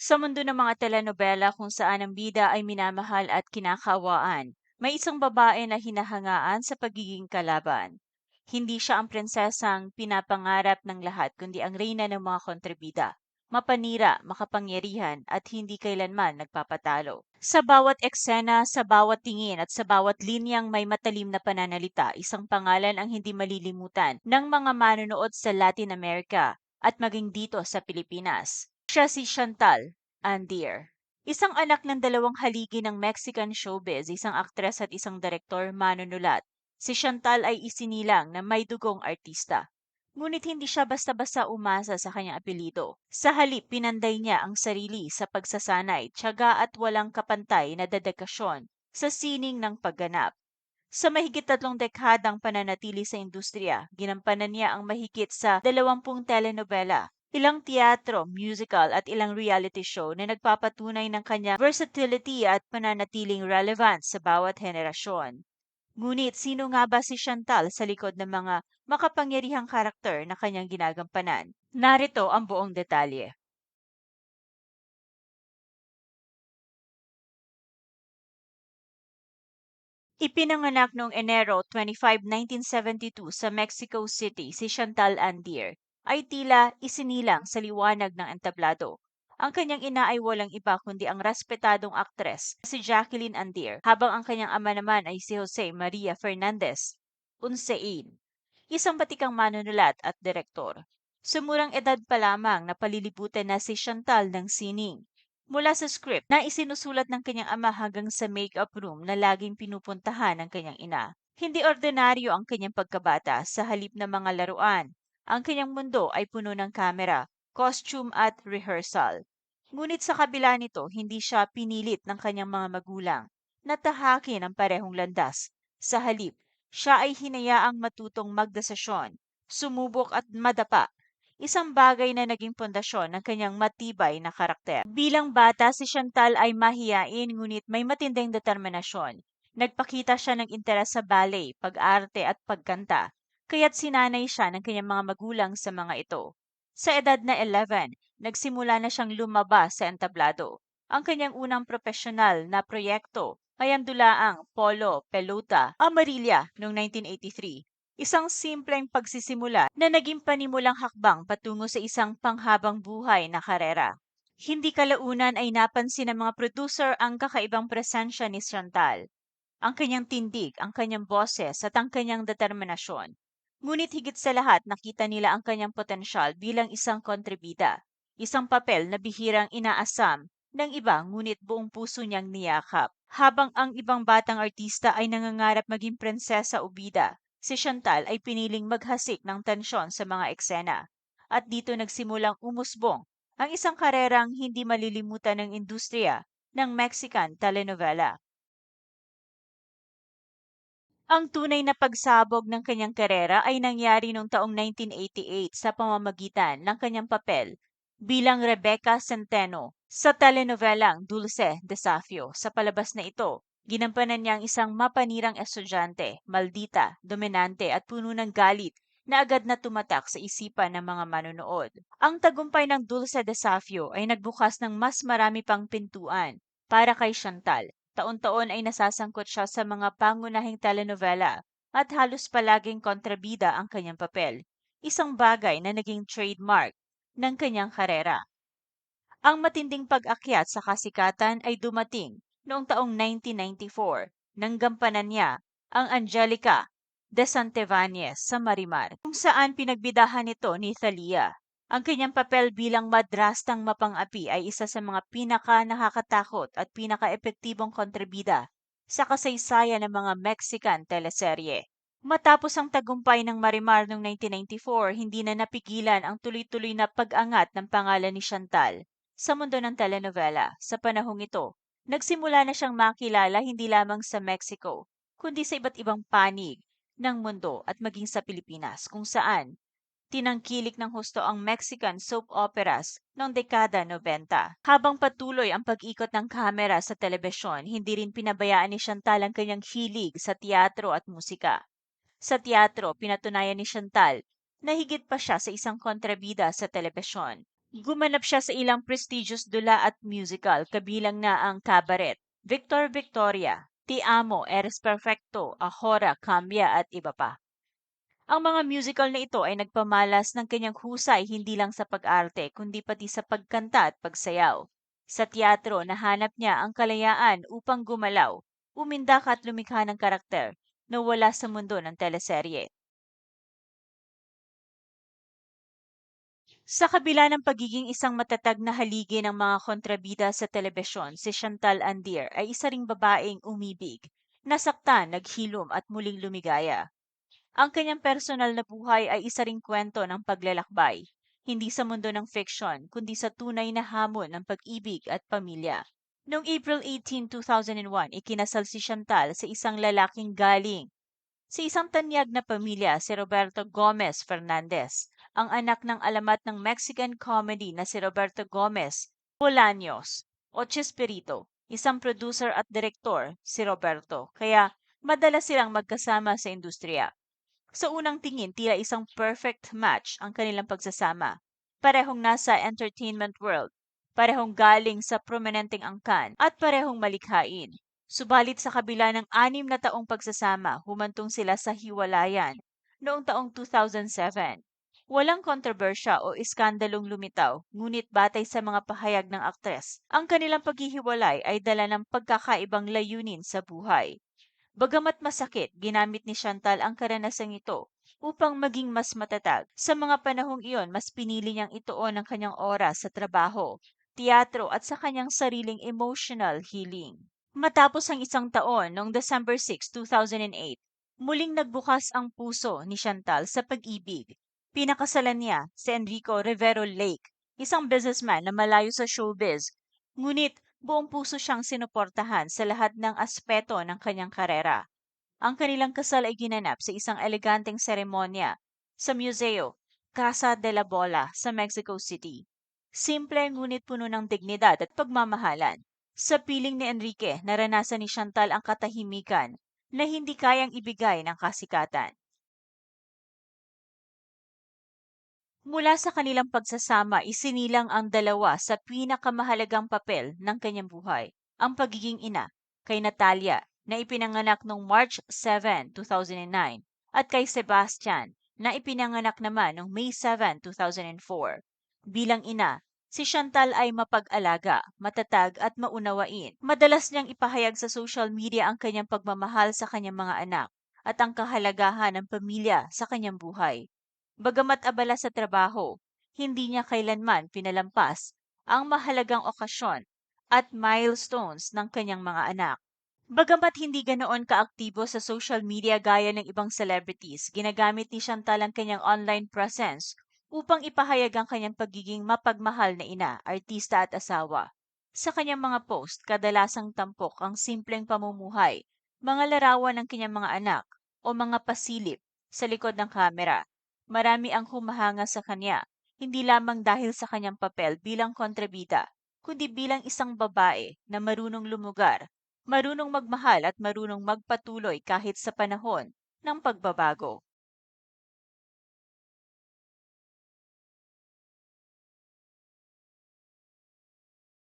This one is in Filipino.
Sa mundo ng mga telenobela kung saan ang bida ay minamahal at kinakawaan, may isang babae na hinahangaan sa pagiging kalaban. Hindi siya ang prinsesang pinapangarap ng lahat kundi ang reyna ng mga kontribida. Mapanira, makapangyarihan at hindi kailanman nagpapatalo. Sa bawat eksena, sa bawat tingin at sa bawat linyang may matalim na pananalita, isang pangalan ang hindi malilimutan ng mga manonood sa Latin America at maging dito sa Pilipinas. Siya si Chantal Andier. Isang anak ng dalawang haligi ng Mexican showbiz, isang aktres at isang direktor manunulat. Si Chantal ay isinilang na may dugong artista. Ngunit hindi siya basta-basta umasa sa kanyang apelido. Sa halip, pinanday niya ang sarili sa pagsasanay, tiyaga at walang kapantay na dedikasyon sa sining ng pagganap. Sa mahigit tatlong dekadang pananatili sa industriya, ginampanan niya ang mahigit sa dalawampung telenovela, ilang teatro, musical at ilang reality show na nagpapatunay ng kanyang versatility at pananatiling relevant sa bawat henerasyon. Ngunit sino nga ba si Chantal sa likod ng mga makapangyarihang karakter na kanyang ginagampanan? Narito ang buong detalye. Ipinanganak noong Enero 25, 1972 sa Mexico City si Chantal Andier ay tila isinilang sa liwanag ng entablado. Ang kanyang ina ay walang iba kundi ang respetadong aktres si Jacqueline Andier, habang ang kanyang ama naman ay si Jose Maria Fernandez Unsein, isang batikang manunulat at direktor. Sa murang edad pa lamang napalilibutan na si Chantal ng sining. Mula sa script na isinusulat ng kanyang ama hanggang sa makeup room na laging pinupuntahan ng kanyang ina. Hindi ordinaryo ang kanyang pagkabata sa halip na mga laruan. Ang kanyang mundo ay puno ng kamera, costume at rehearsal. Ngunit sa kabila nito, hindi siya pinilit ng kanyang mga magulang na tahakin ang parehong landas. Sa halip, siya ay hinayaang matutong magdesisyon, sumubok at madapa. Isang bagay na naging pundasyon ng kanyang matibay na karakter. Bilang bata, si Chantal ay mahiyain ngunit may matinding determinasyon. Nagpakita siya ng interes sa ballet, pag-arte at pagkanta, kaya't sinanay siya ng kanyang mga magulang sa mga ito. Sa edad na 11, nagsimula na siyang lumabas sa entablado. Ang kanyang unang profesional na proyekto ay ang dulaang Polo Pelota Amarilla noong 1983. Isang simpleng pagsisimula na naging panimulang hakbang patungo sa isang panghabang buhay na karera. Hindi kalaunan ay napansin ng mga producer ang kakaibang presensya ni Chantal. Ang kanyang tindig, ang kanyang boses at ang kanyang determinasyon. Ngunit higit sa lahat nakita nila ang kanyang potensyal bilang isang kontribida. Isang papel na bihirang inaasam ng iba ngunit buong puso niyang niyakap. Habang ang ibang batang artista ay nangangarap maging prinsesa o bida, si Chantal ay piniling maghasik ng tensyon sa mga eksena. At dito nagsimulang umusbong ang isang karerang hindi malilimutan ng industriya ng Mexican telenovela. Ang tunay na pagsabog ng kanyang karera ay nangyari noong taong 1988 sa pamamagitan ng kanyang papel bilang Rebecca Centeno sa telenovelang Dulce Desafio. Sa palabas na ito, ginampanan niya ang isang mapanirang estudyante, maldita, dominante at puno ng galit na agad na tumatak sa isipan ng mga manonood. Ang tagumpay ng Dulce Desafio ay nagbukas ng mas marami pang pintuan para kay Chantal. Taon-taon ay nasasangkot siya sa mga pangunahing telenovela at halos palaging kontrabida ang kanyang papel. Isang bagay na naging trademark ng kanyang karera. Ang matinding pag-akyat sa kasikatan ay dumating noong taong 1994 nang gampanan niya ang Angelica de Santivanes sa Marimar, kung saan pinagbidahan nito ni Thalia. Ang kanyang papel bilang madrastang mapang-api ay isa sa mga pinaka nakakatakot at pinaka-epektibong kontribida sa kasaysayan ng mga Mexican teleserye. Matapos ang tagumpay ng Marimar noong 1994, hindi na napigilan ang tuloy-tuloy na pag-angat ng pangalan ni Chantal sa mundo ng telenovela. Sa panahong ito, nagsimula na siyang makilala hindi lamang sa Mexico, kundi sa iba't ibang panig ng mundo at maging sa Pilipinas kung saan tinangkilik ng husto ang Mexican soap operas noong dekada 90. Habang patuloy ang pag-ikot ng kamera sa telebisyon, hindi rin pinabayaan ni Chantal ang kanyang hilig sa teatro at musika. Sa teatro, pinatunayan ni Chantal na higit pa siya sa isang kontrabida sa telebisyon. Gumanap siya sa ilang prestigious dula at musical, kabilang na ang Cabaret, Victor Victoria, Ti Amo, Eres Perfecto, Ahora, Cambia at iba pa. Ang mga musical na ito ay nagpamalas ng kanyang husay hindi lang sa pag-arte kundi pati sa pagkanta at pagsayaw. Sa teatro, nahanap niya ang kalayaan upang gumalaw, umindak at lumikha ng karakter na wala sa mundo ng teleserye. Sa kabila ng pagiging isang matatag na haligi ng mga kontrabida sa telebisyon, si Chantal Andir ay isa ring babaeng umibig, nasaktan, naghilom at muling lumigaya. Ang kanyang personal na buhay ay isa ring kwento ng paglalakbay, hindi sa mundo ng fiction, kundi sa tunay na hamon ng pag-ibig at pamilya. Noong April 18, 2001, ikinasal si Chantal sa isang lalaking galing sa isang tanyag na pamilya, si Roberto Gomez Fernandez, ang anak ng alamat ng Mexican comedy na si Roberto Gomez Bolaños o Chespirito, isang producer at direktor, si Roberto. Kaya madalas silang magkasama sa industriya. Sa unang tingin, tila isang perfect match ang kanilang pagsasama. Parehong nasa entertainment world, parehong galing sa prominenteng angkan, at parehong malikhain. Subalit sa kabila ng anim na taong pagsasama, humantong sila sa hiwalayan noong taong 2007. Walang kontrobersya o iskandalong lumitaw, ngunit batay sa mga pahayag ng aktres, ang kanilang paghihiwalay ay dala ng pagkakaibang layunin sa buhay. Bagamat masakit, ginamit ni Chantal ang karanasang ito upang maging mas matatag. Sa mga panahong iyon, mas pinili niyang ituon ang kanyang oras sa trabaho, teatro at sa kanyang sariling emotional healing. Matapos ang isang taon, noong December 6, 2008, muling nagbukas ang puso ni Chantal sa pag-ibig. Pinakasalan niya si Enrico Rivero Lake, isang businessman na malayo sa showbiz, ngunit buong puso siyang sinuportahan sa lahat ng aspeto ng kanyang karera. Ang kanilang kasal ay ginanap sa isang eleganteng seremonya sa Museo Casa de la Bola sa Mexico City. Simple ngunit puno ng dignidad at pagmamahalan. Sa piling ni Enrique, naranasan ni Chantal ang katahimikan na hindi kayang ibigay ng kasikatan. Mula sa kanilang pagsasama, isinilang ang dalawa sa pinakamahalagang papel ng kanyang buhay, ang pagiging ina, kay Natalia na ipinanganak noong March 7, 2009 at kay Sebastian na ipinanganak naman noong May 7, 2004. Bilang ina, Si Chantal ay mapag-alaga, matatag at maunawain. Madalas niyang ipahayag sa social media ang kanyang pagmamahal sa kanyang mga anak at ang kahalagahan ng pamilya sa kanyang buhay. Bagamat abala sa trabaho, hindi niya kailanman pinalampas ang mahalagang okasyon at milestones ng kanyang mga anak. Bagamat hindi ganoon kaaktibo sa social media gaya ng ibang celebrities, ginagamit ni Chantal ang kanyang online presence upang ipahayag ang kanyang pagiging mapagmahal na ina, artista at asawa. Sa kanyang mga post, kadalasang tampok ang simpleng pamumuhay, mga larawan ng kanyang mga anak o mga pasilip sa likod ng kamera. Marami ang humahanga sa kanya, hindi lamang dahil sa kanyang papel bilang kontrabida, kundi bilang isang babae na marunong lumugar, marunong magmahal at marunong magpatuloy kahit sa panahon ng pagbabago.